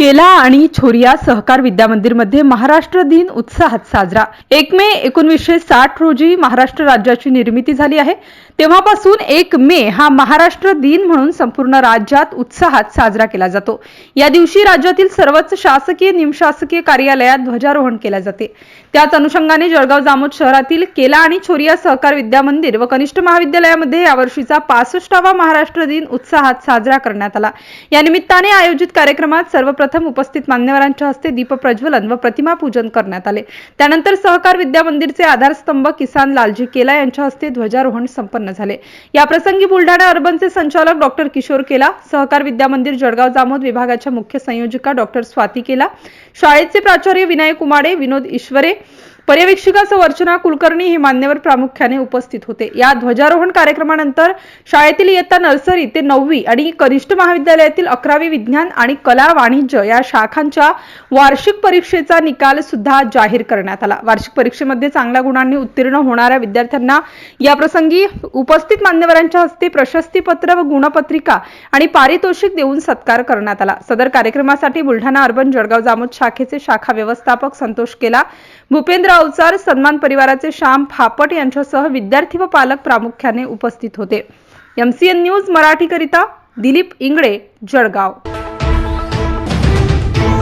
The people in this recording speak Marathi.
केला आणि छोरिया सहकार विद्या मंदिरमध्ये महाराष्ट्र दिन उत्साहात साजरा. एक मे एकोणीसशे साठ रोजी महाराष्ट्र राज्याची निर्मिती झाली आहे. तेव्हापासून एक मे हा महाराष्ट्र दिन म्हणून संपूर्ण राज्यात उत्साहात साजरा केला जातो. या दिवशी राज्यातील सर्वच शासकीय निमशासकीय कार्यालयात ध्वजारोहण केले जाते. त्याच अनुषंगाने जळगाव जामोद शहरातील केला आणि छोरिया सहकार विद्यामंदिर व कनिष्ठ महाविद्यालयामध्ये यावर्षीचा पासष्टावा महाराष्ट्र दिन उत्साहात साजरा करण्यात आला. या निमित्ताने आयोजित कार्यक्रमात सर्वप्रथम उपस्थित मान्यवरांच्या हस्ते दीप प्रज्वलन व प्रतिमा पूजन करण्यात आले. त्यानंतर सहकार विद्या मंदिरचे आधारस्तंभ किसान लालजी केला यांच्या हस्ते ध्वजारोहण संपन्न झाले. या प्रसंगी बुलढाणा अर्बनचे संचालक डॉक्टर किशोर केला सहकार विद्या मंदिर जळगाव जामोद विभागाच्या मुख्य संयोजिका डॉक्टर स्वाती केला शाळेचे प्राचार्य विनायक कुमाडे विनोद ईश्वरे पर्यवेक्षिका वर्चना कुलकर्णी हे मान्यवर प्रामुख्याने उपस्थित होते. या ध्वजारोहण कार्यक्रमानंतर शाळेतील इयत्ता नर्सरी ते नववी आणि कनिष्ठ महाविद्यालयातील अकरावी विज्ञान आणि कला वाणिज्य या शाखांच्या वार्षिक परीक्षेचा निकाल सुद्धा जाहीर करण्यात आला. वार्षिक परीक्षेमध्ये चांगल्या गुणांनी उत्तीर्ण होणाऱ्या विद्यार्थ्यांना याप्रसंगी उपस्थित मान्यवरांच्या हस्ते प्रशस्तीपत्र व गुणपत्रिका आणि पारितोषिक देऊन सत्कार करण्यात आला. सदर कार्यक्रमासाठी बुलढाणा अर्बन जळगाव जामोद शाखेचे शाखा व्यवस्थापक संतोष केला. भूपेंद्र अवचार सन्मान परिवाराचे श्याम फापट यांच्यासह विद्यार्थी व पालक प्रामुख्याने उपस्थित होते. एमसीएन न्यूज मराठीकरिता दिलीप इंगळे जळगाव.